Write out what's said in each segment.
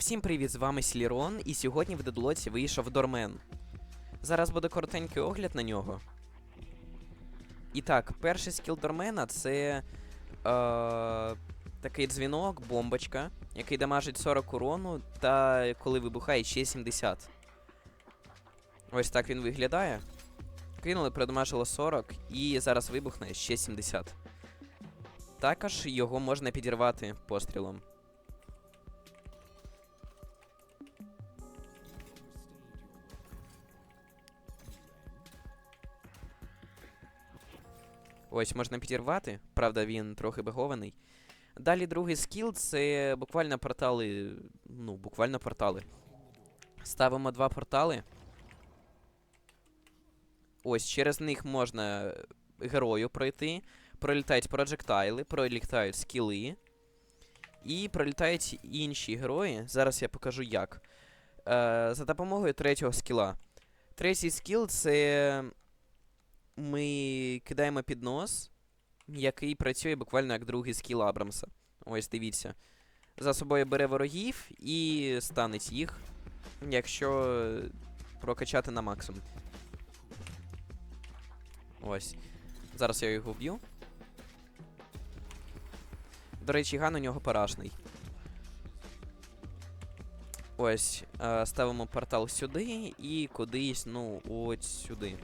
Всім привіт, з вами Слірон, і сьогодні в Дедлоці вийшов Дормен. Зараз буде коротенький огляд на нього. І так, перший скіл Дормена це е, такий дзвінок, бомбочка, який дамажить 40 урону, та коли вибухає ще 70. Ось так він виглядає. Кинули, продамажило 40, і зараз вибухне ще 70. Також його можна підірвати пострілом. Ось можна підірвати, правда, він трохи багований. Далі другий скіл це буквально портали. Ну, буквально портали. Ставимо два портали. Ось, через них можна герою пройти. Пролітають проджектайли, пролітають скіли. І пролітають інші герої. Зараз я покажу як. Е, за допомогою третього скіла. Третій скіл це ми кидаємо піднос, який працює буквально як другий скіл Абрамса. Ось дивіться. За собою бере ворогів і станеть їх, якщо прокачати на максимум. Ось. Зараз я його вб'ю. До речі, ган у нього парашний. Ось, е, ставимо портал сюди і кудись, ну, от сюди.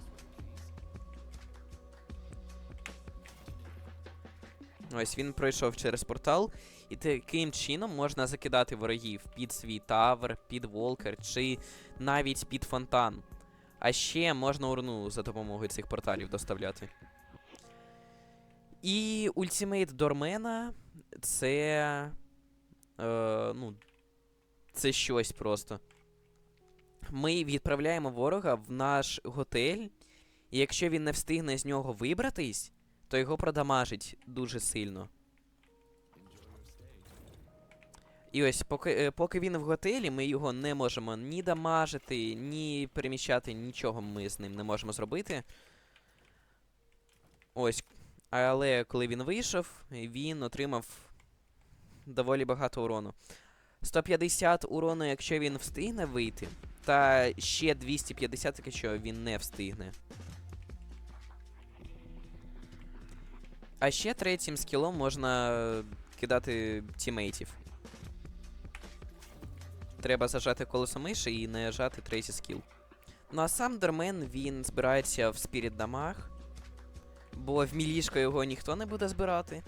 Ось він пройшов через портал, і таким чином можна закидати ворогів під свій тавер, під волкер чи навіть під фонтан. А ще можна урну за допомогою цих порталів доставляти. І ультимейт Дормена це. Е, ну. Це щось просто. Ми відправляємо ворога в наш готель, і якщо він не встигне з нього вибратись, то його продамажить дуже сильно. І ось, поки, е, поки він в готелі, ми його не можемо ні дамажити, ні переміщати, нічого ми з ним не можемо зробити. Ось. Але коли він вийшов, він отримав доволі багато урону. 150 урону, якщо він встигне вийти, та ще 250, якщо він не встигне. А ще третім скілом можна кидати тімейтів. Треба зажати колесо миші і не жати третій скіл. Ну а сам Дермен він збирається в спіріт дамаг, бо в мілішко його ніхто не буде збирати.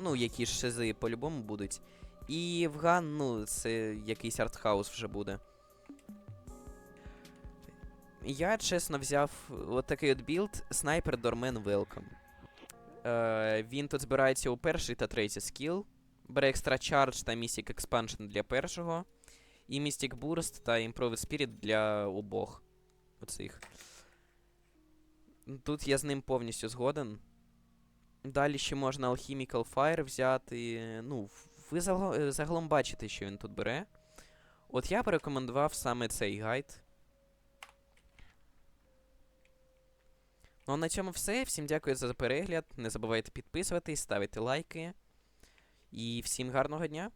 Ну, які ж шизи по-любому будуть. І в Ган, ну, це якийсь артхаус вже буде. Я чесно взяв от такий от білд Снайпер Дормен Welcome. Е, він тут збирається у перший та третій скіл. Бере екстра чардж та Mystic Expansion для першого. І Mystic Burst та Improved Spirit для обох. Оцих. Тут я з ним повністю згоден. Далі ще можна Alchemical Fire взяти. Ну, ви е, загалом бачите, що він тут бере. От я б рекомендував саме цей гайд. Ну а на цьому все. Всім дякую за перегляд. Не забувайте підписуватись, ставити лайки. І всім гарного дня!